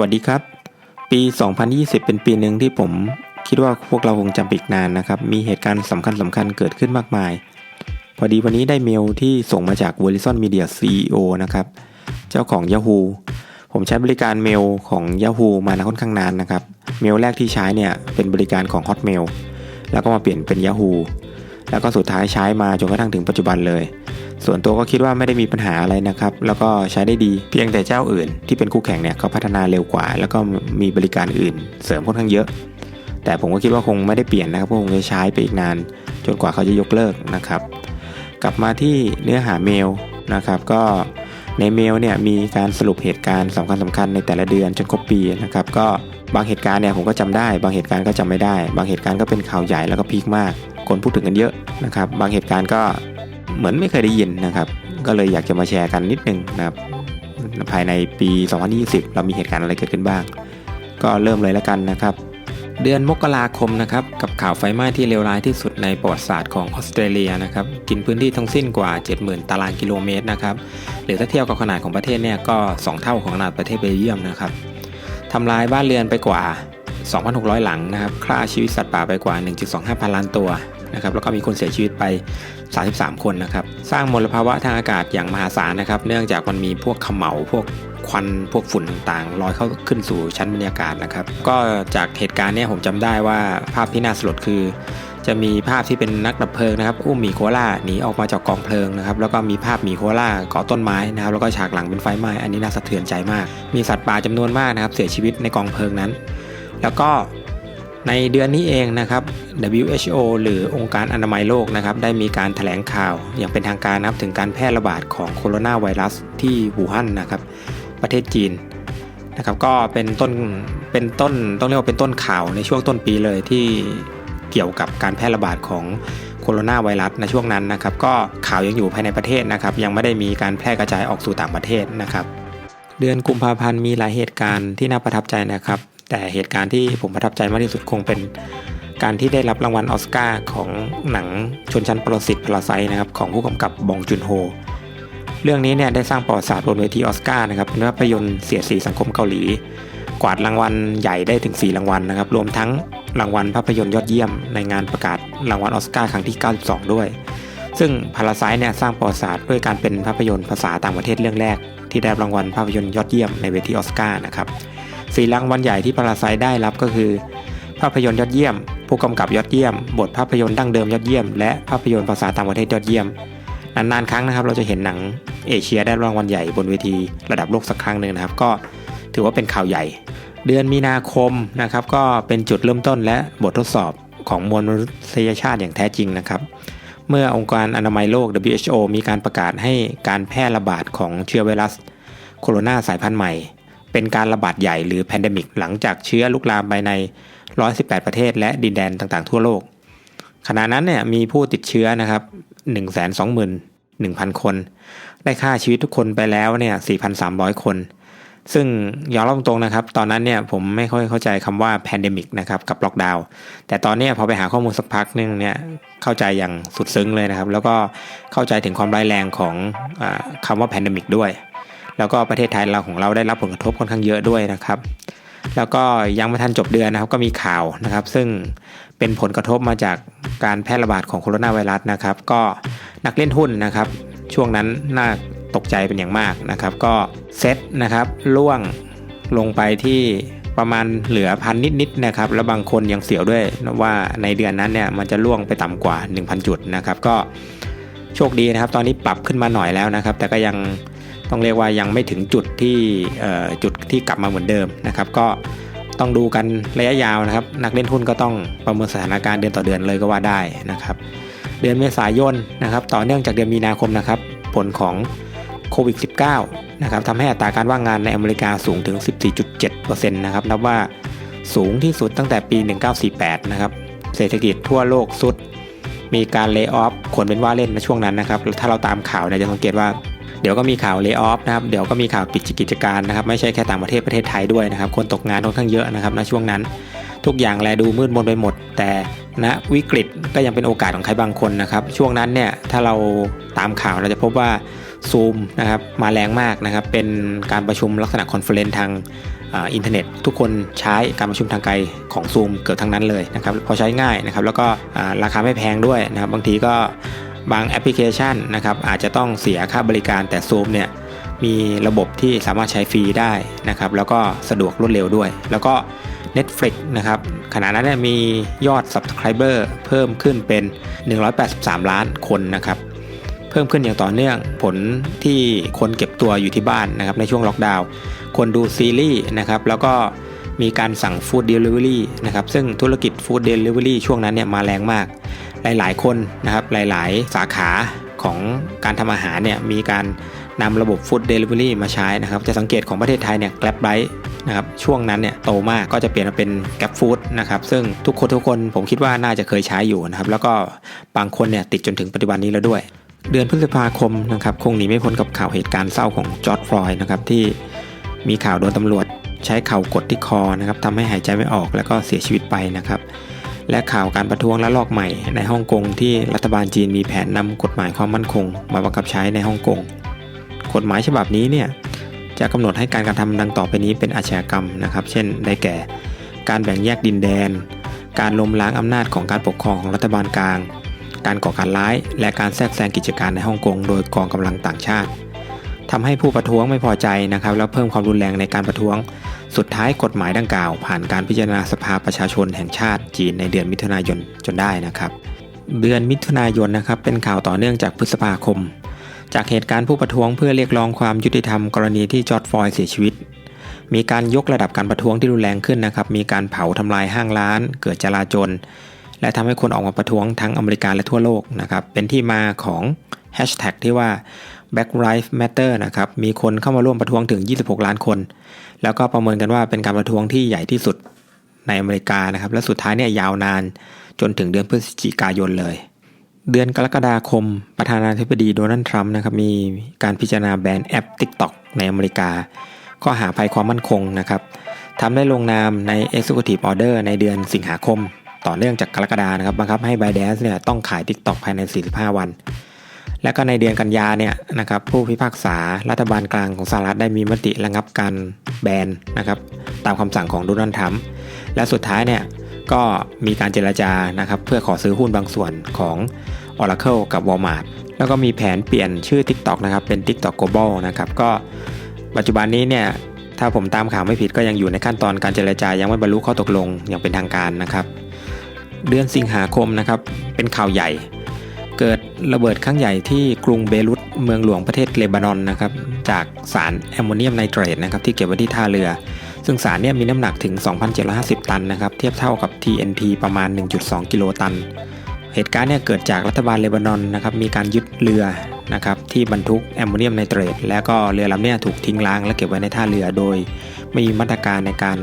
วัสดีครับ ปี 2020 เป็นปีหนึ่งที่ผมคิดว่าพวกเราคงจำปีกนานนะครับ มีเหตุการณ์สำคัญสำคัญเกิดขึ้นมากมาย พอดีวันนี้ได้เมลที่ส่งมาจาก Verizon Media CEO นะครับ เจ้าของ Yahoo ผมใช้บริการเมลของ Yahoo มาค่อนข้างนานนะครับ เมลแรกที่ใช้เนี่ยเป็นบริการของ Hotmail แล้วก็มาเปลี่ยนเป็น Yahoo แล้วก็สุดท้ายใช้มาจนกระทั่งถึงปัจจุบันเลย ส่วนตัวก็คิดว่าไม่ได้มีปัญหาอะไรนะครับ แล้วก็ใช้ได้ดีเพียงแต่เจ้าอื่น ที่เป็นคู่แข่งเนี่ยเขาพัฒนาเร็วกว่า แล้วก็มีบริการอื่น เสริมค่อนข้างเยอะ แต่ผมก็คิดว่าคงไม่ได้เปลี่ยนนะครับคงจะใช้ไปอีกนาน จนกว่าเขาจะยกเลิกนะครับ กลับมาที่เนื้อหาเมลนะครับ ก็ในเมลเนี่ยมีการสรุปเหตุการณ์สำคัญสำคัญในแต่ละเดือนจนครบปีนะครับ ก็บางเหตุการณ์เนี่ยผมก็จำได้ บางเหตุการณ์ก็จำไม่ได้ บางเหตุการณ์ก็เป็นข่าวใหญ่แล้วก็พีคมาก คนพูดถึงกันเยอะนะครับ บางเหตุการณ์ก็ เหมือนไม่เคยได้ยินนะครับ ก็เลยอยากจะมาแชร์กันนิดนึงนะครับภายในปี 2020 เรามีเหตุการณ์อะไรเกิดขึ้นบ้าง ก็เริ่มเลยแล้วกันนะครับ เดือนมกราคมนะครับกับข่าวไฟไหม้ที่เลวร้ายที่สุดในประวัติศาสตร์ของออสเตรเลียนะครับกินพื้นที่ทั้งสิ้นกว่า 70,000 ตารางกิโลเมตรนะครับหรือถ้าเทียบกับขนาดของประเทศเนี่ยก็ 2 เท่าของขนาดประเทศเบลเยียมนะครับทำลายบ้านเรือนไปกว่า 2,600 หลังนะครับฆ่าชีวิตสัตว์ป่าไปกว่า 1.25 พันล้านตัว นะครับแล้วก็มีคนเสียชีวิตไป 33 คนนะครับสร้างมลภาวะทางอากาศอย่างมหาศาลนะครับ เนื่องจากมันมีพวกขมเหลาพวกควันพวกฝุ่นต่างๆลอยเข้าขึ้นสู่ชั้นบรรยากาศนะครับ ก็จากเหตุการณ์นี้ผมจำได้ว่าภาพที่น่าสลดคือ จะมีภาพที่เป็นนักดับเพลิงนะครับอุ้มหมีโคล่าหนีออกมาจากกองเพลิงนะครับแล้วก็มีภาพหมีโคล่าเกาะต้นไม้นะครับแล้วก็ฉากหลังเป็นไฟไหม้อันนี้น่าสะเทือนใจมาก มีสัตว์ป่าจำนวนมากนะครับเสียชีวิตในกองเพลิงนั้น แล้วก็ ในเดือนนี้เองนะครับ WHO หรือองค์การอนามัยโลกนะครับได้มีการถแถลงข่าว อย่างเป็นทางการนะครับถึงการแพร่ระบาดของโคโรนาไวรัสที่หูฮั่นนะครับ ประเทศจีนนะครับก็เป็นต้นเป็นต้นต้องเรียกว่าเป็นต้นข่าวในช่วงต้นปีเลยที่เกี่ยวกับการแพร่ระบาดของโคโรนาไวรัสในช่วงนั้นนะครับ ก็ข่าวยังอยู่ภายในประเทศนะครับ ยังไม่ได้มีการแพร่กระจายออกสู่ต่างประเทศนะครับ เดือนกุมภาพันธ์มีหลายเหตุการณ์ที่น่าประทับใจนะครับ แต่เหตุการณ์ที่ผมประทับใจมากที่สุดคงเป็นการที่ได้รับรางวัลออสการ์ของหนังชนชั้นประสิทธิ์พลาไซนะครับของผู้กำกับบองจุนโฮ เรื่องนี้เนี่ยได้สร้างประวัติศาสตร์บนเวทีออสการ์นะครับเป็นภาพยนตร์เสียดสีสังคมเกาหลี กวาดรางวัลใหญ่ได้ถึง 4 รางวัลนะครับรวมทั้งรางวัลภาพยนตร์ยอดเยี่ยมในงานประกาศรางวัลออสการ์ครั้งที่ 92 ด้วย ซึ่งพาราไซเนี่ยสร้างประวัติศาสตร์ด้วยการเป็นภาพยนตร์ภาษาต่างประเทศเรื่องแรก ที่ได้รางวัลภาพยนตร์ยอดเยี่ยมในเวทีออสการ์นะครับ สี่รางวัลใหญ่ที่พาราไซได้รับก็คือ ภาพยนตร์ยอดเยี่ยม ผู้กำกับยอดเยี่ยม บทภาพยนตร์ดั้งเดิมยอดเยี่ยม และภาพยนตร์ภาษาต่างประเทศยอดเยี่ยม นานๆครั้งนะครับ เราจะเห็นหนังเอเชียได้รางวัลใหญ่บนเวทีระดับโลกสักครั้งหนึ่งนะครับ ก็ถือว่าเป็นข่าวใหญ่ เดือนมีนาคมนะครับ ก็เป็นจุดเริ่มต้นและบททดสอบของมวลมนุษยชาติอย่างแท้จริงนะครับ เมื่อองค์การอนามัยโลก WHO มีการประกาศให้การแพร่ระบาดของเชื้อไวรัสโคโรนาสายพันธุ์ใหม่ เป็นการระบาดใหญ่หรือแพนเดมิกหลังจากเชื้อลุกลามไปใน 118 ประเทศ และดินแดนต่างๆ ทั่วโลก ขณะนั้นเนี่ยมีผู้ติดเชื้อนะครับ 121,000 คน ได้ฆ่าชีวิตทุกคนไปแล้วเนี่ย 4,300 คน ซึ่งยอมรับตรงนะครับ ตอนนั้นเนี่ยผมไม่ค่อยเข้าใจคำว่าแพนเดมิกนะครับกับล็อกดาวน์ แต่ตอนนี้พอไปหาข้อมูลสักพักนึงเนี่ยเข้าใจอย่างสุดซึ้งเลยนะครับ แล้วก็เข้าใจถึงความร้ายแรงของอคำว่าแพนเดมิกด้วย แล้วก็ประเทศไทยเราของเราได้รับผลกระทบค่อนข้างเยอะด้วยนะครับ แล้วก็ยังไม่ทันจบเดือนนะครับก็มีข่าวนะครับ ซึ่งเป็นผลกระทบมาจากการแพร่ระบาดของโคโรนาไวรัสนะครับ ก็นักเล่นหุ้นนะครับ ช่วงนั้นน่าตกใจเป็นอย่างมากนะครับ ก็เซ็ตนะครับล่วงลงไปที่ประมาณเหลือพันนิดๆนะครับ แล้วบางคนยังเสียวด้วยว่าในเดือนนั้นเนี่ยมันจะล่วงไปต่ำกว่า 1,000 จุดนะครับ ก็โชคดีนะครับ ตอนนี้ปรับขึ้นมาหน่อยแล้วนะครับ แต่ก็ยัง ต้องเรียกว่ายังไม่ถึงจุดที่จุดที่กลับมาเหมือนเดิมนะครับก็ต้องดูกันระยะยาวนะครับ นักเล่นหุ้นก็ต้องประเมินสถานการณ์เดือนต่อเดือนเลยก็ว่าได้นะครับ เดือนเมษายนนะครับ ต่อเนื่องจากเดือนมีนาคมนะครับ ผลของโควิด -19 นะครับทำให้อัตราการว่างงานในอเมริกาสูงถึง 14.7%นะครับนับว่าสูงที่สุดตั้งแต่ปี 1948 นะครับ เศรษฐกิจทั่วโลกสุด มีการเลิกออฟคนเป็นว่าเล่นในช่วงนั้นนะครับ ถ้าเราตามข่าวเนี่ยจะสังเกตว่า เดี๋ยวก็มีข่าวเลิกออฟนะครับเดี๋ยวก็มีข่าวปิดกิจการนะครับไม่ใช่แค่ต่างประเทศประเทศไทยด้วยนะครับคนตกงานค่อนข้างเยอะนะครับในช่วงนั้น ทุกอย่างแลดูมืดมนไปหมด แต่ณนะวิกฤตก็ยังเป็นโอกาสของใครบางคนนะครับช่วงนั้นเนี่ยถ้าเราตามข่าวเราจะพบว่าซูมนะครับมาแรงมากนะครับเป็นการประชุมลักษณะคอนเฟลเลนทางอินเทอร์เน็ต ทุกคนใช้การประชุมทางไกลของ Zoom เกิดทั้งนั้นเลยนะครับพอใช้ง่ายนะครับแล้วก็ราคาไม่แพงด้วยนะครับบางทีก็ บางแอปพลิเคชันนะครับอาจจะต้องเสียค่าบริการแต่ Zoom เนี่ยมีระบบที่สามารถใช้ฟรีได้นะครับแล้วก็สะดวกรวดเร็วด้วย แล้วก็ Netflix นะครับขณะนั้นเนยมียอด Subscriber เพิ่มขึ้นเป็น 183 ล้านคนนะครับเพิ่มขึ้นอย่างต่อเนื่องผลที่คนเก็บตัวอยู่ที่บ้านนะครับในช่วงล็อกดาวน์คนดูซีรีส์นะครับแล้วก็มีการสั่งฟู้ดเดลิเวอรี่นะครับซึ่งธุรกิจฟู้ดเดลิเวอรี่ช่วงนั้นเนี่ยมาแรงมาก หลาย ๆ คนนะครับหลาย ๆ สาขาของการทำอาหารเนี่ยมีการนำระบบฟู้ดเดลิเวอรี่มาใช้นะครับ จะสังเกตของประเทศไทยเนี่ย Grab r i นะครับช่วงนั้นเนี่ยโตมากก็จะเปลี่ยนมาเป็น Grab Food นะครับซึ่งทุกคนทุกคนผมคิดว่าน่าจะเคยใช้อยู่นะครับ แล้วก็บางคนเนี่ยติดจนถึงปัจจุบันนี้แล้วด้วย เดือนพฤษภาคมนะครับคงหนีไม่พ้นกับข่าวเหตุการณ์เศร้าของจอร์ดฟลอยด์นะครับที่มีข่าวโดนตำรวจ ใช้เข่ากดที่คอนะครับทำให้หายใจไม่ออกแล้วก็เสียชีวิตไปนะครับ และข่าวการประท้วงและลอกใหม่ในฮ่องกงที่รัฐบาลจีนมีแผนนำกฎหมายความมั่นคง มาบังคับใช้ในฮ่องกง กฎหมายฉบับนี้เนี่ยจะกำหนดให้การกระทำดังต่อไปนี้เป็นอาชญากรรมนะครับ เช่น ได้แก่ การแบ่งแยกดินแดน การล้มล้างอำนาจของการปกครองของรัฐบาลกลาง การก่อการร้าย และการแทรกแซงกิจการในฮ่องกงโดยกองกำลังต่างชาติทำให้ผู้ประท้วงไม่พอใจนะครับ แล้วเพิ่มความรุนแรงในการประท้วง สุดท้ายกฎหมายดังกล่าว ผ่านการพิจารณาสภาประชาชนแห่งชาติจีนในเดือนมิถุนายนจนได้นะครับ เดือนมิถุนายนนะครับเป็นข่าวต่อเนื่องจากพฤษภาคม จากเหตุการณ์ผู้ประท้วงเพื่อเรียกร้องความยุติธรรมกรณีที่จอร์ดฟอยเสียชีวิต มีการยกระดับการประท้วงที่รุนแรงขึ้นนะครับมีการเผาทำลายห้างร้าน เกิดจลาจลและทำให้คนออกมาประท้วงทั้งอเมริกาและทั่วโลกนะครับเป็นที่มาของแฮชแท็กที่ว่า Black Lives Matter นะครับมีคนเข้ามาร่วมประท้วงถึง 26 ล้านคน แล้วก็ประเมินกันว่าเป็นการประท้วงที่ใหญ่ที่สุดในอเมริกานะครับ และสุดท้ายเนี่ยยาวนานจนถึงเดือนพฤศจิกายนเลย เดือนกรกฎาคม ประธานาธิบดีโดนัลด์ทรัมป์นะครับมีการพิจารณาแบนแอป TikTok ในอเมริกา ข้อหาภัยความมั่นคงนะครับทำได้ลงนามใน Executive Order ในเดือนสิงหาคม ต่อเนื่องจากกรกฎานะครับบังคับให้ ByteDance เนี่ยต้องขาย TikTok ภายใน 45 วัน และก็ในเดือนกันยาเนี่ยนะครับผู้พิพากษารัฐบาลกลางของสหรัฐได้มีมติระงับการแบนนะครับตามคำสั่งของโดนัลด์ทรัมป์และสุดท้ายเนี่ยก็มีการเจรจานะครับเพื่อขอซื้อหุ้นบางส่วนของ Oracle กับ Walmart แล้วก็มีแผนเปลี่ยนชื่อ TikTok นะครับเป็น TikTok Global นะครับก็ปัจจุบันนี้เนี่ยถ้าผมตามข่าวไม่ผิดก็ยังอยู่ในขั้นตอนการเจรจายังไม่บรรลุข้อตกลงอย่างเป็นทางการนะครับ เดือนสิงหาคมนะครับเป็นข่าวใหญ่ เกิดระเบิดครั้งใหญ่ที่กรุงเบรุตเมืองหลวงประเทศเลบานอนนะครับจากสารแอมโมเนียมไนเตรตนะครับที่เก็บไว้ที่ท่าเรือ ซึ่งสารเนี่ยมีน้ำหนักถึง 2,750 ตันนะครับเทียบเท่ากับ TNT ประมาณ 1.2 กิโลตัน เหตุการณ์เนี่ยเกิดจากรัฐบาลเลบานอนนะครับมีการยึดเรือนะครับที่บรรทุกแอมโมเนียมไนเตรตแล้วก็เรือลำเนี้ถูกทิ้งล้างและเก็บไว้ในท่าเรือโดย ไม่มีมาตรการในการ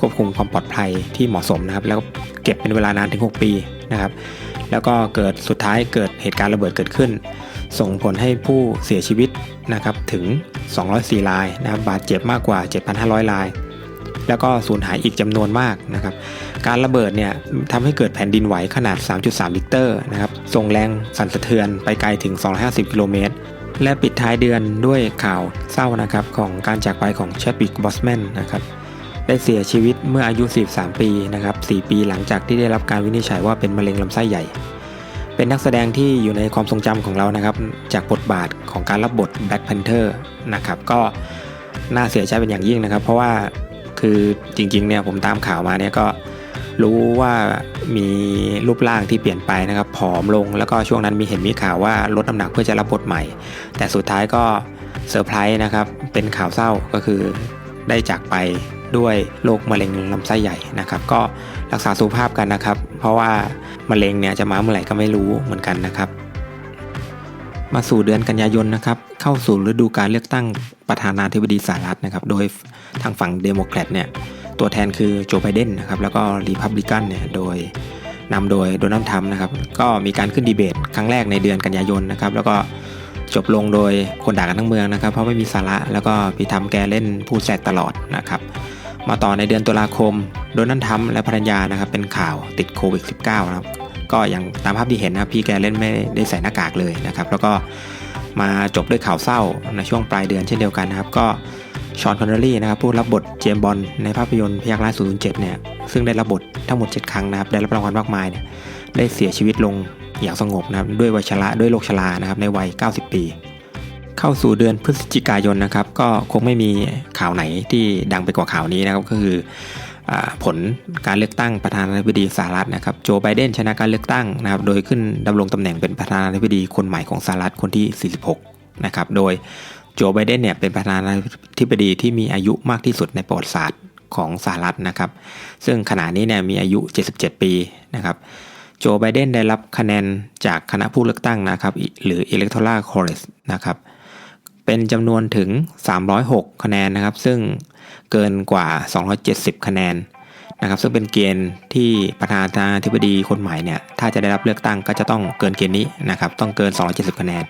ควบคุมความปลอดภัยที่เหมาะสมนะครับแล้วเก็บเป็นเวลานานถึง 6 ปีนะครับ แล้วก็เกิดสุดท้ายเกิดเหตุการณ์ระเบิดเกิดขึ้น ส่งผลให้ผู้เสียชีวิตนะครับถึง 204รายนะครับบาดเจ็บมากกว่า 7,500 ราย แล้วก็สูญหายอีกจำนวนมากนะครับการระเบิดเนี่ยทำให้เกิดแผ่นดินไหวขนาด 3.3 ลิกเตอร์นะครับส่งแรงสั่นสะเทือนไปไกลถึง 250 กิโลเมตรและปิดท้ายเดือนด้วยข่าวเศร้านะครับของการจากไปของเชฟบิกบอสแมนนะครับ ได้เสียชีวิตเมื่ออายุ 43 ปีนะครับ4ปีหลังจากที่ได้รับการวินิจฉัยว่าเป็นมะเร็งลำไส้ใหญ่ เป็นนักแสดงที่อยู่ในความทรงจำของเรานะครับจากบทบาทของการรับบท Black Panther นะครับก็น่าเสียใจเป็นอย่างยิ่งนะครับ เพราะว่าคือจริงๆเนี่ยผมตามข่าวมาเนี่ยก็รู้ว่ามีรูปร่างที่เปลี่ยนไปนะครับผอมลงแล้วก็ช่วงนั้นมีเห็นมีข่าวว่าลดน้ำหนักเพื่อจะรับบทใหม่ แต่สุดท้ายก็เซอร์ไพรส์นะครับเป็นข่าวเศร้าก็คือได้จากไป ด้วยโรคมะเร็งลำไส้ใหญ่นะครับ ก็รักษาสุขภาพกันนะครับ เพราะว่ามะเร็งเนี่ยจะมาเมื่อไหร่ก็ไม่รู้เหมือนกันนะครับ มาสู่เดือนกันยายนนะครับ เข้าสู่ฤดูการเลือกตั้งประธานาธิบดีสหรัฐนะครับ โดยทางฝั่งเดโมแครตเนี่ยตัวแทนคือโจไบเดนนะครับแล้วก็รีพับลิกันเนี่ยโดยนำโดยโดนัลด์ทรัมป์นะครับก็มีการขึ้นดีเบตครั้งแรกในเดือนกันยายนนะครับแล้วก็จบลงโดยคนด่ากันทั้งเมืองนะครับ เพราะไม่มีสาระแล้วก็พี่ทำแกเล่นพูดแซดตลอดนะครับ มาต่อในเดือนตุลาคม โดนัลด์ทรัมป์และภรรยานะครับเป็นข่าวติดโควิด -19 นะครับก็อย่างตามภาพที่เห็นนะครับพี่แกเล่นไม่ได้ใส่หน้ากากเลยนะครับ แล้วก็มาจบด้วยข่าวเศร้าในช่วงปลายเดือนเช่นเดียวกันนะครับ ก็ชอนคอนเนอรี่นะครับผู้รับบทเจมบอลในภาพยนตร์พยักร้าย007เนี่ยซึ่งได้รับบททั้งหมด 7 ครั้งนะครับ ได้รับรางวัลมากมายเนี่ยได้เสียชีวิตลงอย่างสงบนะครับด้วยวัยชราด้วยโรคชรานะครับในวัย 90 ปี เข้าสู่เดือนพฤศจิกายนนะครับ ก็คงไม่มีข่าวไหนที่ดังไปกว่าข่าวนี้นะครับก็คืออผลการเลือกตั้งประธานาธิบดีสหรัฐนะครับโจไบเดนชนะการเลือกตั้งนะครับโดยขึ้นดำรงตำแหน่งเป็นประธานาธิบดีคนใหม่ของสหรัฐคนที่ 46 นะครับโดยโจไบเดนเนี่ยเป็นประธานาธิบดีที่มีอายุมากที่สุดในประวัติศาสตร์ของสหรัฐนะครับ ซึ่งขณะนี้เนี่ยมีอายุ 77 ปีนะครับโจไบเดนได้รับคะแนนจากคณะผู้เลือกตั้งนะครับหรือ Electoral College นะครับ เป็นจำนวนถึง 306 คะแนนนะครับ ซึ่งเกินกว่า 270 คะแนนนะครับ ซึ่งเป็นเกณฑ์ที่ประธานาธิบดีคนใหม่เนี่ย ถ้าจะได้รับเลือกตั้งก็จะต้องเกินเกณฑ์นี้นะครับ ต้องเกิน 270 คะแนน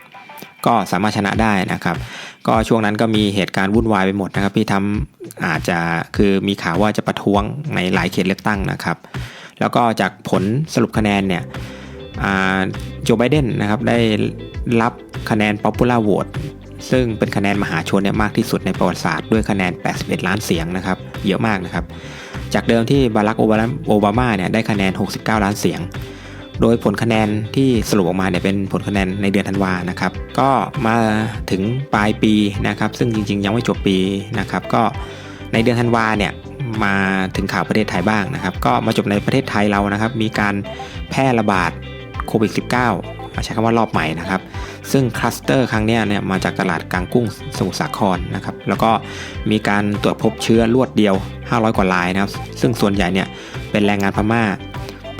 ก็สามารถชนะได้นะครับ ก็ช่วงนั้นก็มีเหตุการณ์วุ่นวายไปหมดนะครับที่ทำอาจจะคือมีข่าวว่าจะประท้วงในหลายเขตเลือกตั้งนะครับ แล้วก็จากผลสรุปคะแนนเนี่ยโจไบเดนนะครับได้รับคะแนน popular vote ซึ่งเป็นคะแนนมหาชนเนี่ยมากที่สุดในประวัติศาสตร์ด้วยคะแนน 81 ล้านเสียงนะครับ เยอะมากนะครับ จากเดิมที่บารักโอบามาเนี่ยได้คะแนน 69 ล้านเสียง โดยผลคะแนนที่สรุปออกมาเนี่ยเป็นผลคะแนนในเดือนธันวานะครับ ก็มาถึงปลายปีนะครับ ซึ่งจริงๆ ยังไม่จบปีนะครับ ก็ในเดือนธันวาเนี่ยมาถึงข่าวประเทศไทยบ้างนะครับ ก็มาจบในประเทศไทยเรานะครับ มีการแพร่ระบาดโควิด -19 ใช้คำว่ารอบใหม่นะครับ ซึ่งคลัสเตอร์ครั้งนี้เนี่ยมาจากตลาดกลางกุ้งสมุทรสาครนะครับ แล้วก็มีการตรวจพบเชื้อรวดเดียว 500 กว่ารายนะครับ ซึ่งส่วนใหญ่เนี่ยเป็นแรงงานพม่า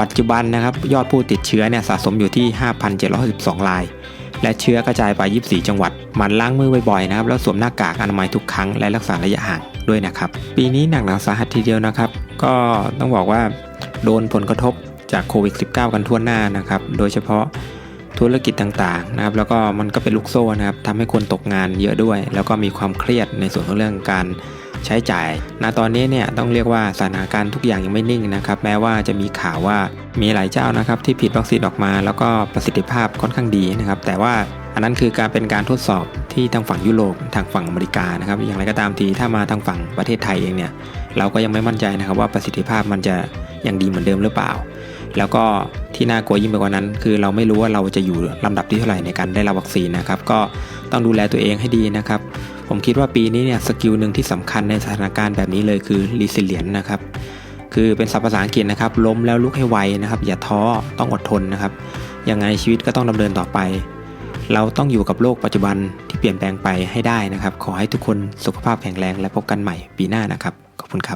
ปัจจุบันนะครับยอดผู้ติดเชื้อเนี่ยสะสมอยู่ที่ 5,762 ราย และเชื้อกระจายไป 24 จังหวัด มันล้างมือบ่อยๆนะครับ แล้วสวมหน้ากากอนามัยทุกครั้งและรักษาระยะห่างด้วยนะครับ ปีนี้หนักหนาสาหัสทีเดียวนะครับ ก็ต้องบอกว่าโดนผลกระทบจากโควิด -19 กันทั่วหน้านะครับ โดยเฉพาะ ธุรกิจต่างๆนะครับแล้วก็มันก็เป็นลูกโซ่นะครับทำให้คนตกงานเยอะด้วย แล้วก็มีความเครียดในส่วนของเรื่องการใช้จ่ายณตอนนี้เนี่ยต้องเรียกว่าสถานการณ์ทุกอย่างยังไม่นิ่งนะครับแม้ว่าจะมีข่าวว่ามีหลายเจ้านะครับที่ผิดวัคซีนออกมา แล้วก็ประสิทธิภาพค่อนข้างดีนะครับแต่ว่าอันนั้นคือการเป็นการทดสอบที่ทางฝั่งยุโรปทางฝั่งอเมริกานะครับอย่างไรก็ตามทีถ้ามาทางฝั่งประเทศไทยเองเนี่ยเราก็ยังไม่มั่นใจนะครับว่าประสิทธิภาพมันจะยังดีเหมือนเดิมหรือเปล่า แล้วก็ที่น่ากลัวยิ่งไปกว่านั้น คือเราไม่รู้ว่าเราจะอยู่ลำดับที่เท่าไหร่ในการได้รับวัคซีนนะครับ ก็ต้องดูแลตัวเองให้ดีนะครับ ผมคิดว่าปีนี้เนี่ยสกิลหนึ่งที่สำคัญในสถานการณ์แบบนี้เลยคือ resilient นะครับ คือเป็นศัพท์ภาษาอังกฤษนะครับ ล้มแล้วลุกให้ไวนะครับ อย่าท้อ ต้องอดทนนะครับ ยังไงชีวิตก็ต้องดำเนินต่อไป เราต้องอยู่กับโลกปัจจุบันที่เปลี่ยนแปลงไปให้ได้นะครับ ขอให้ทุกคนสุขภาพแข็งแรงและพบกันใหม่ปีหน้านะครับ ขอบคุณครับ